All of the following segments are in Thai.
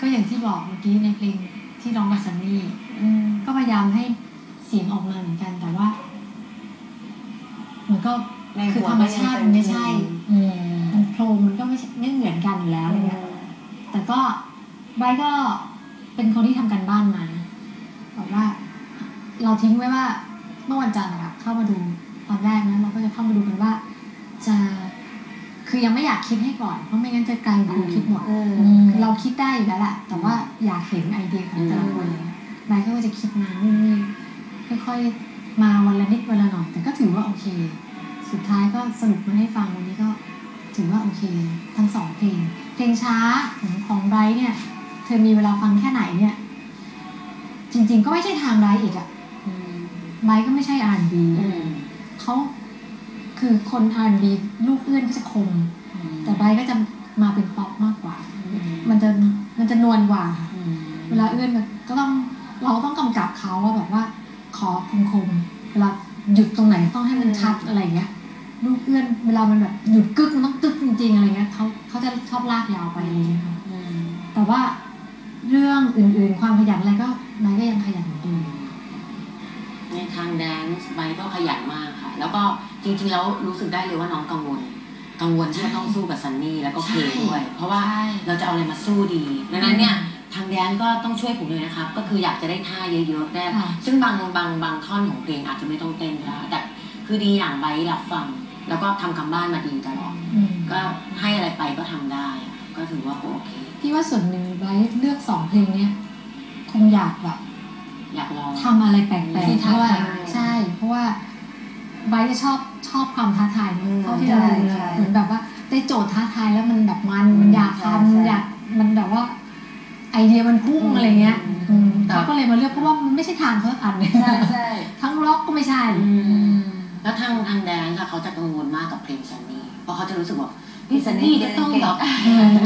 ก็อย่างที่บอกเมื่อกี้ในเพลงที่ร้องกับซันนี่ก็พยายามให้เสียงออกมาเหมือนกันแต่ว่ามันก็คือธรรมชาติมันไม่ใช่มันโครงมันก็ไม่ไม่เหมือนกันอยู่แล้วอะไรเงี้ยแต่ก็ไบร์ทก็เป็นคนที่ทำกันบ้านมาบอกว่า เราทิ้งไว้ว่า เมื่อวันจันทร์นะครับเข้ามาดูตอนแรกนะเราก็จะเข้ามาดูกันว่า จะ คือยังไม่อยากคิดให้ก่อนเพราะไม่งั้นจะกลายเป็นครูคิดหมดคือเราคิดได้อยู่แล้วแหละแต่ว่าอยากเห็นไอเดียของแต่ละคนเลยไบร์ทก็จะคิดมานี่นี่ค่อยๆมาวันละนิดวันละหน่อยแต่ก็ถือว่าโอเค สุดท้ายก็สรุปมาให้ฟังวันนี้ก็ถือว่าโอเค ทั้งสองเพลง เพลงช้าของของไบรท์เนี่ย เธอมีเวลาฟังแค่ไหนเนี่ย จริง ๆ ก็ไม่ใช่ทางไบรท์อีกอะไบรท์ก็ไม่ใช่อาร์บีเขา คือคนอาร์บีลูกเอื้อนก็จะคม แต่ไบรท์ก็จะมาเป็นป๊อปมากกว่า มันจะมันจะนวลกว่า เวลาเอื้อนก็ต้องเราต้องกำกับเขาว่าแบบว่า ขอคมคมเวลาหยุดตรงไหนต้องให้มันชัดอะไรเงี้ยลูกเอื้อนเวลามันแบบหยุดกึกมันต้องกึกจริงๆอะไรเงี้ยเขาเขาจะชอบลากยาวไปอะไรเงี้ยค่ะแต่ว่าเรื่องอื่นๆความขยันอะไรก็นายก็ยังขยันเหมือนเดิมในทางแดนซ์ไบก็ขยันมากค่ะ แล้วก็ จริงๆแล้วรู้สึกได้เลยว่าน้องกังวล กังวลที่จะต้องสู้กับซันนี่แล้วก็เคด้วย เพราะว่าเราจะเอาอะไรมาสู้ดีดังนั้นเนี่ยทางแดนก็ต้องช่วยผมเลยนะครับ ก็คืออยากจะได้ท่าเยอะๆได้ซึ่งบางบางบางท่อนของเพลงอาจจะไม่ต้องเต้นแล้วแต่คือดีอย่างไบรับฟัง แล้วก็ทำคำบ้านมาดีตลอดก็ให้อะไรไปก็ทำได้ ก็ถือว่าโอเคพี่ว่าส่วนหนึ่งไบเลือกสองเพลงเนี้ยคงอยากแบบอยากลองทำอะไรแปลกๆเพราะว่าใช่ เพราะว่า ไบจะชอบชอบความท้าทายเท่าที่เราดูเหมือนแบบว่าได้โจทย์ท้าทายแล้วมันแบบมันมันอยากทำอยากมันแบบว่า ไอเดียมันพุ่งอะไรเงี้ยเขาก็เลยมาเลือกเพราะว่ามันไม่ใช่ทางเขาอันเนี่ยใช่ใช่ทั้งร็อกก็ไม่ใช่แล้วทางทางแดนค่ะเขาจะกังวลมากกับเพลงซันนี่เพราะเขาจะรู้สึกว่าพี่ซันนี่จะต้องแบบ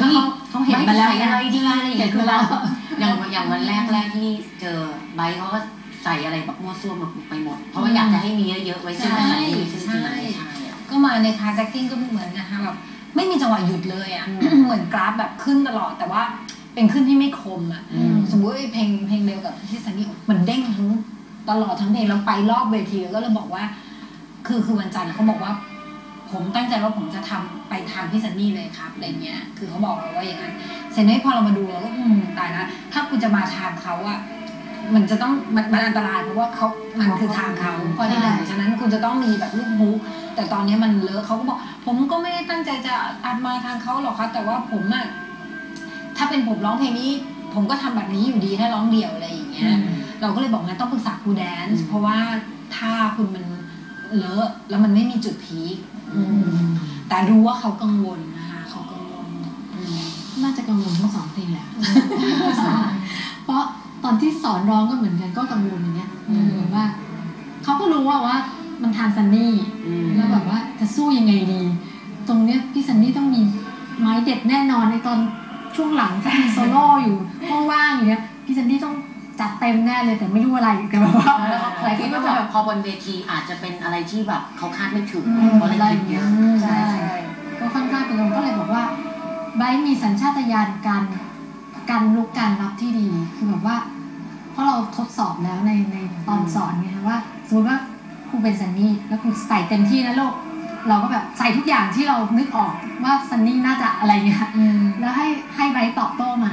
เขาเขาเห็นมาแล้วใส่อะไรดีอะไรอย่างเงี้ยคือเราอย่างอย่างวันแรกแรกที่เจอไบเขาก็ ใส่อะไรแบบมั่วซั่วหมดไปหมด เพราะว่าอยากจะให้มีเยอะๆไว้ซึ่งซันนี่ซึ่งจริงๆมันไม่ใช่อะก็มาในคลาสแอคติ้งก็เหมือนกันนะคะแบบไม่มีจังหวะหยุดเลยอะเหมือนกราฟแบบขึ้นตลอดแต่ว่าเป็นขึ้นที่ไม่คมอะสมมติเพลงเพลงเร็วกับที่ซันนี่มันเด้งทั้งตลอดทั้งเพลงแล้วไปรอบเวทีแล้วก็เลยบอกว่า คือคือวันจันทร์เขาบอกว่า ผมตั้งใจว่าผมจะทำไปทางพี่ซันนี่เลยครับอะไรเงี้ย คือเขาบอกเราว่าอย่างนั้นเสร็จแล้วพอเรามาดูเราก็อืมตายละถ้าคุณจะมาทางเขาอะ มันจะต้องมันมันอันตรายเพราะว่าเขามันคือทางเขาเพราะที่หนึ่งฉะนั้นคุณจะต้องมีแบบลูกบุ๊กแต่ตอนนี้มันเลอะเขาก็บอก ผมก็ไม่ได้ตั้งใจจะอัดมาทางเขาหรอกครับแต่ว่าผมอะถ้าเป็นผมร้องเพลงนี้ ผมก็ทำแบบนี้อยู่ดีถ้าร้องเดี่ยวอะไรอย่างเงี้ย เราก็เลยบอกงั้นต้องปรึกษาครูแดนซ์เพราะว่าถ้าคุณมันเลอะแล้วมันไม่มีจุดพีคแต่รู้ว่าเขากังวลนะ สอนร้องก็เหมือนกันก็กังวลอย่างเงี้ยเหมือนว่าเขาก็รู้ว่าว่ามันทางซันนี่แล้วแบบว่าจะสู้ยังไงดี ตรงเนี้ยพี่ซันนี่ต้องมีไม้เด็ดแน่นอนในตอนช่วงหลังถ้ามีโซโล่อยู่ว่างๆอยู่เนี้ยพี่ซันนี่ต้องจัดเต็มแน่เลยแต่ไม่รู้อะไรแต่แบบว่าหลายทีก็จะแบบพอบนเวทีอาจจะเป็นอะไรที่แบบเขาคาดไม่ถึงอืมเพราะอะไรคิดเยอะใช่ใช่ก็ค่อนข้างเป็นลมก็เลยบอกว่าไบร์ทมีสัญชาตญาณการการลุกการรับที่ดีคือแบบว่าเพราะเราทดส อบแล้วในในตอนสอนไงคะว่าสมมติว่าครูเป็นซันนี่แล้วครูใส่เต็มที่นะลูกเราก็แบบใส่ทุกอย่างที่เรานึกออกว่าซันนี่น่าจะอะไรเงี้ยแล้วให้ให้ไบตอบโต้มา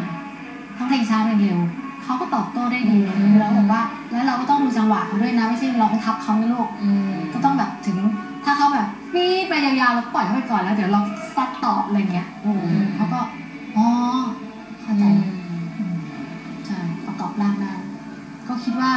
ทั้งเพลงช้าเพลงเร็วเขาก็ตอบโต้ได้ดีแล้วบอกว่า แล้วเราก็ต้องดูจังหวะเขาด้วยนะไม่ใช่เราก็ทับเขานะลูกก็ต้องแบบถึงถ้าเขาแบบปี๊ดไปยาวๆแล้วปล่อยเขาไปก่อนแล้วเดี๋ยวเราซัดตอบอะไรเงี้ย ก็